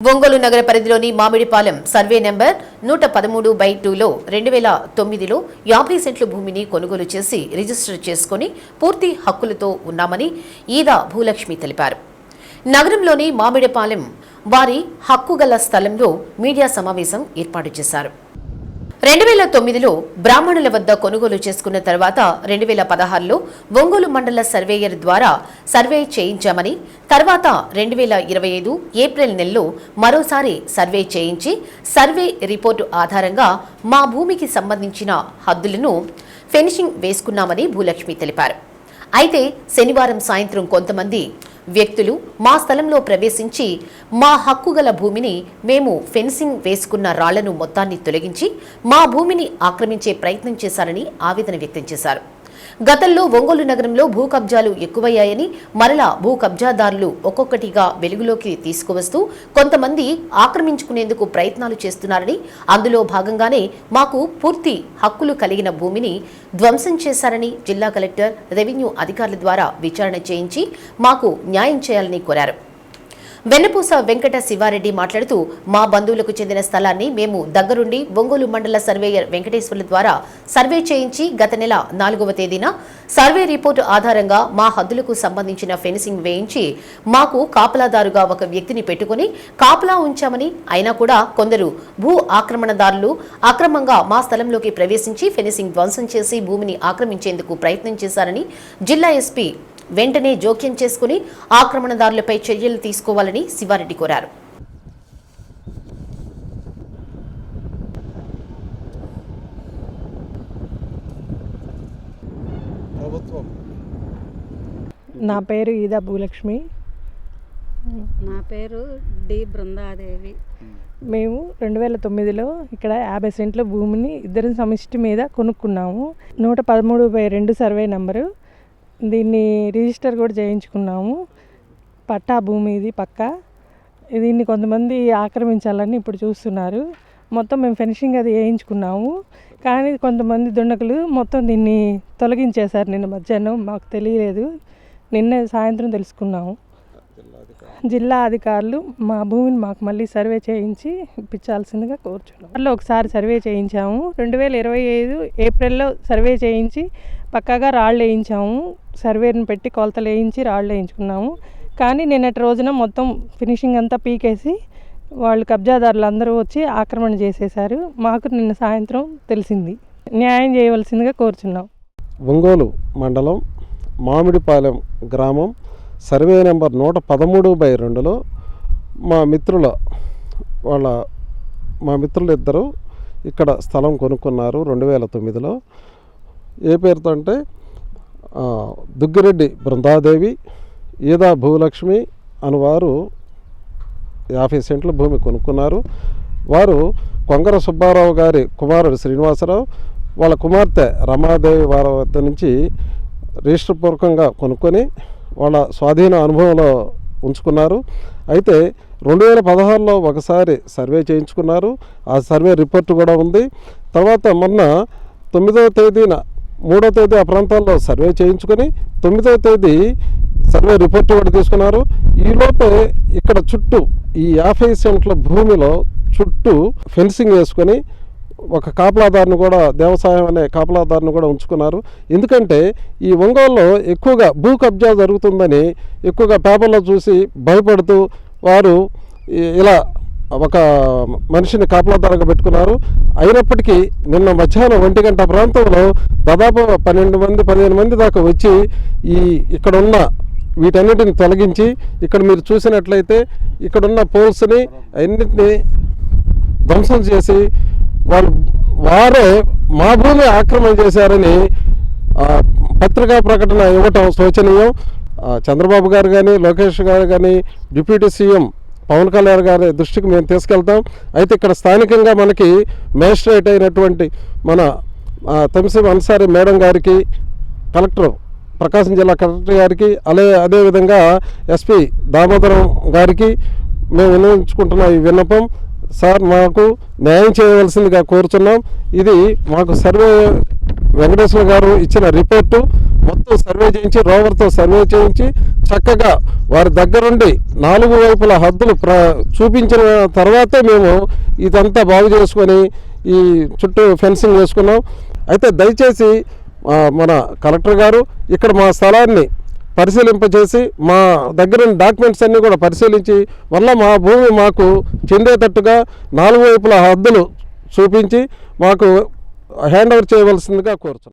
ఒంగోలు నగర పరిధిలోని Mamidipalem survey number నూట పదమూడు బై టూలో రెండు వేల తొమ్మిదిలో యాభై సెంట్ల భూమిని కొనుగోలు చేసి రిజిస్టర్ చేసుకుని పూర్తి హక్కులతో ఉన్నామని ఈదా భూలక్ష్మి తెలిపారు. నగరంలోని మామిడిపాలెం వారి హక్కుగల స్థలంలో మీడియా సమావేశం ఏర్పాటు చేశారు. రెండు వేల తొమ్మిదిలో బ్రాహ్మణుల వద్ద కొనుగోలు చేసుకున్న తర్వాత రెండు వేల పదహారులో ఒంగోలు మండల సర్వేయర్ ద్వారా సర్వే చేయించామని తర్వాత రెండు వేల ఇరవై ఐదు ఏప్రిల్ నెలలో మరోసారి సర్వే చేయించి సర్వే రిపోర్టు ఆధారంగా మా భూమికి సంబంధించిన హద్దులను ఫెనిషింగ్ వేసుకున్నామని భూలక్ష్మి తెలిపారు. అయితే శనివారం సాయంత్రం కొంతమంది వ్యక్తులు మా స్థలంలో ప్రవేశించి మా హక్కుగల భూమిని మేము ఫెన్సింగ్ వేసుకున్న రాళ్ళను మొత్తాన్ని తొలగించి మా భూమిని ఆక్రమించే ప్రయత్నం చేశారని ఆవేదన వ్యక్తం చేశారు. గతంలో ఒంగోలు నగరంలో భూ కబ్జాలు ఎక్కువయ్యాయని మరలా భూ కబ్జాదారులు ఒక్కొక్కటిగా వెలుగులోకి తీసుకువస్తూ కొంతమంది ఆక్రమించుకునేందుకు ప్రయత్నాలు చేస్తున్నారని అందులో భాగంగానే మాకు పూర్తి హక్కులు కలిగిన భూమిని ధ్వంసం చేశారని జిల్లా కలెక్టర్ రెవెన్యూ అధికారుల ద్వారా విచారణ చేయించి మాకు న్యాయం చేయాలని కోరారు. వెన్నపూస వెంకట శివారెడ్డి మాట్లాడుతూ మా బంధువులకు చెందిన స్థలాన్ని మేము దగ్గరుండి ఒంగోలు మండల సర్వేయర్ వెంకటేశ్వర్ల ద్వారా సర్వే చేయించి గత నెల నాలుగవ తేదీన సర్వే రిపోర్టు ఆధారంగా మా హద్దులకు సంబంధించిన ఫెన్సింగ్ వేయించి మాకు కాపలాదారుగా ఒక వ్యక్తిని పెట్టుకుని కాపలా ఉంచామని అయినా కూడా కొందరు భూ ఆక్రమణదారులు అక్రమంగా మా స్థలంలోకి ప్రవేశించి ఫెన్సింగ్ ధ్వంసం చేసి భూమిని ఆక్రమించేందుకు ప్రయత్నం చేశారని జిల్లా ఎస్పీ వెంటనే జోక్యం చేసుకుని ఆక్రమణదారులపై చర్యలు తీసుకోవాలని శివారెడ్డి కోరారు. నా పేరు ఈదా భూలక్ష్మి. నా పేరు డి బృందాదేవి. మేము రెండు వేల తొమ్మిదిలో ఇక్కడ యాభై సెంట్ల భూమిని ఇద్దరి సమిష్టి మీద కొనుక్కున్నాము. నూట పదమూడు బై రెండు సర్వే నంబరు దీన్ని రిజిస్టర్ కూడా చేయించుకున్నాము. పట్టా భూమి ఇది పక్క. దీన్ని కొంతమంది ఆక్రమించాలని ఇప్పుడు చూస్తున్నారు. మొత్తం మేము ఫినిషింగ్ అది వేయించుకున్నాము. కానీ కొంతమంది దుండకులు మొత్తం దీన్ని తొలగించేశారు నిన్న మధ్యాహ్నం. మాకు తెలియలేదు. నిన్న సాయంత్రం తెలుసుకున్నాము. జిల్లా అధికారులు మా భూమిని మాకు మళ్ళీ సర్వే చేయించి ఇప్పించాల్సిందిగా కోరుచున్నాం. మళ్ళీ ఒకసారి సర్వే చేయించాము. రెండు వేల ఇరవై ఐదు ఏప్రిల్లో సర్వే చేయించి పక్కాగా రాళ్ళు వేయించాము. సర్వేని పెట్టి కొలతలు వేయించి రాళ్ళు వేయించుకున్నాము. కానీ నిన్నటి రోజున మొత్తం ఫినిషింగ్ అంతా పీకేసి వాళ్ళు కబ్జాదారులు అందరూ వచ్చి ఆక్రమణ చేసేశారు. మాకు నిన్న సాయంత్రం తెలిసింది. న్యాయం చేయవలసిందిగా కోరుచున్నాం. ఒంగోలు మండలం మామిడిపాలెం గ్రామం సర్వే నెంబర్ నూట పదమూడు బై రెండులో మా మిత్రుల వాళ్ళ మా మిత్రులు ఇద్దరు ఇక్కడ స్థలం కొనుక్కున్నారు రెండు వేల తొమ్మిదిలో. ఏ పేరుతో అంటే దుగ్గిరెడ్డి బృందాదేవి ఈదా భూలక్ష్మి అనువారు యాభై సెంట్ల భూమి కొనుక్కున్నారు. వారు కొంగర సుబ్బారావు గారి కుమారుడు శ్రీనివాసరావు వాళ్ళ కుమార్తె రమాదేవి వారి వద్ద నుంచి రిజిస్టర్ పూర్వకంగా కొనుక్కొని వాళ్ళ స్వాధీన అనుభవంలో ఉంచుకున్నారు. అయితే రెండు వేల పదహారులో ఒకసారి సర్వే చేయించుకున్నారు. ఆ సర్వే రిపోర్ట్ కూడా ఉంది. తర్వాత మొన్న తొమ్మిదవ తేదీన మూడో తేదీ ఆ ప్రాంతాల్లో సర్వే చేయించుకొని తొమ్మిదవ తేదీ సర్వే రిపోర్ట్ కూడా తీసుకున్నారు. ఈలోపే ఇక్కడ చుట్టూ ఈ యాభై సెంట్ల భూమిలో చుట్టూ ఫెన్సింగ్ వేసుకొని ఒక కాపలాదారుని కూడా దేవసాయం అనే కాపలాదారుని కూడా ఉంచుకున్నారు. ఎందుకంటే ఈ ఒంగోలులో ఎక్కువగా భూ కబ్జా జరుగుతుందని ఎక్కువగా పేపర్లో చూసి భయపడుతూ వారు ఇలా ఒక మనిషిని కాపలాదారుగా పెట్టుకున్నారు. అయినప్పటికీ నిన్న మధ్యాహ్నం ఒంటి గంట ప్రాంతంలో దాదాపు పన్నెండు మంది పదిహేను మంది దాకా వచ్చి ఈ ఇక్కడ ఉన్న వీటన్నిటిని తొలగించి ఇక్కడ మీరు చూసినట్లయితే ఇక్కడున్న పోల్స్ని అన్నింటినీ ధ్వంసం చేసి వాళ్ళు వారే మా భూమి ఆక్రమణ చేశారని పత్రికా ప్రకటన ఇవ్వటం శోచనీయం. చంద్రబాబు గారు కానీ లోకేష్ గారు కానీ డిప్యూటీ సీఎం పవన్ కళ్యాణ్ గారి దృష్టికి మేము తీసుకెళ్తాం. అయితే ఇక్కడ స్థానికంగా మనకి మేజిస్ట్రేట్ అయినటువంటి మన తమిసి అన్సారి మేడం గారికి కలెక్టర్ ప్రకాశం జిల్లా కలెక్టర్ గారికి అలే అదేవిధంగా ఎస్పీ దామోదరం గారికి మేము వినియోగించుకుంటున్న ఈ విన్నపం. సార్ మాకు న్యాయం చేయవలసిందిగా కోరుచున్నాం ఇది మాకు సర్వే వెంకటేశ్వర గారు ఇచ్చిన రిపోర్టు. మొత్తం సర్వే చేయించి రోవర్తో సర్వే చేయించి చక్కగా వారి దగ్గరుండి నాలుగు వైపుల హద్దులు ప్ర చూపించిన తర్వాతే మేము ఇదంతా బాగు చేసుకొని ఈ చుట్టూ ఫెన్సింగ్ వేసుకున్నాం. అయితే దయచేసి మన కలెక్టర్ గారు ఇక్కడ మా స్థలాన్ని పరిశీలింపజేసి మా దగ్గర డాక్యుమెంట్స్ అన్నీ కూడా పరిశీలించి వల్ల మా భూమి మాకు చెందేటట్టుగా నాలుగు వైపుల హద్దులు చూపించి మాకు హ్యాండ్ ఓవర్ చేయవలసిందిగా కోరుతున్నాను